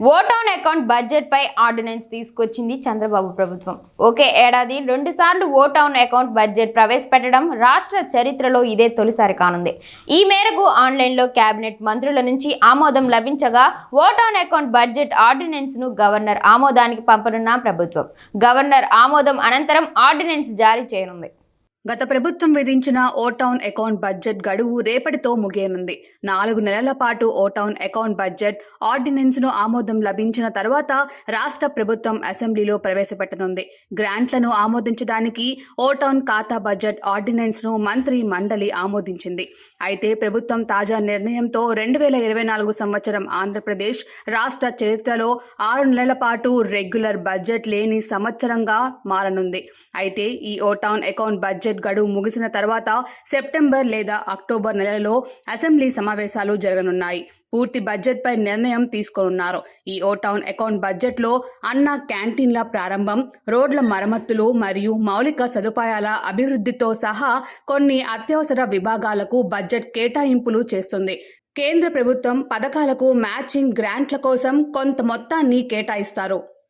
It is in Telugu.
ఓటాన్ అకౌంట్ బడ్జెట్ పై ఆర్డినెన్స్ తీసుకొచ్చింది చంద్రబాబు ప్రభుత్వం. ఒకే ఏడాది రెండు సార్లు ఓటాన్ అకౌంట్ బడ్జెట్ ప్రవేశపెట్టడం రాష్ట్ర చరిత్రలో ఇదే తొలిసారి కానుంది. ఈ మేరకు ఆన్లైన్లో కేబినెట్ మంత్రుల నుంచి ఆమోదం లభించగా ఓటాన్ అకౌంట్ బడ్జెట్ ఆర్డినెన్స్ను గవర్నర్ ఆమోదానికి పంపనున్న ప్రభుత్వం. గవర్నర్ ఆమోదం అనంతరం ఆర్డినెన్స్ జారీ చేయనుంది. గత ప్రభుత్వం విధించిన ఓటౌన్ అకౌంట్ బడ్జెట్ గడువు రేపటితో ముగియనుంది. నాలుగు నెలల పాటు ఓటౌన్ అకౌంట్ బడ్జెట్ ఆర్డినెన్స్ను ఆమోదం లభించిన తర్వాత రాష్ట్ర ప్రభుత్వం అసెంబ్లీలో ప్రవేశపెట్టనుంది. గ్రాంట్లను ఆమోదించడానికి ఓటౌన్ ఖాతా బడ్జెట్ ఆర్డినెన్స్ను మంత్రి మండలి ఆమోదించింది. అయితే ప్రభుత్వం తాజా నిర్ణయంతో రెండు వేల ఇరవై నాలుగు సంవత్సరం ఆంధ్రప్రదేశ్ రాష్ట్ర చరిత్రలో ఆరు నెలల పాటు రెగ్యులర్ బడ్జెట్ లేని సంవత్సరంగా మారనుంది. అయితే ఈ ఓటౌన్ అకౌంట్ బడ్జెట్ గడువు ముగిసిన తర్వాత సెప్టెంబర్ లేదా అక్టోబర్ నెలలో అసెంబ్లీ సమావేశాలు జరగనున్నాయి. పూర్తి బడ్జెట్పై నిర్ణయం తీసుకోనున్నారు. ఈ ఓటౌన్ అకౌంట్ బడ్జెట్లో అన్న క్యాంటీన్ల ప్రారంభం రోడ్ల మరమ్మతులు మరియు మౌలిక సదుపాయాల అభివృద్ధితో సహా కొన్ని అత్యవసర విభాగాలకు బడ్జెట్ కేటాయింపులు చేస్తుంది. కేంద్ర ప్రభుత్వం పథకాలకు మ్యాచింగ్ గ్రాంట్ల కోసం కొంత మొత్తాన్ని కేటాయిస్తారు.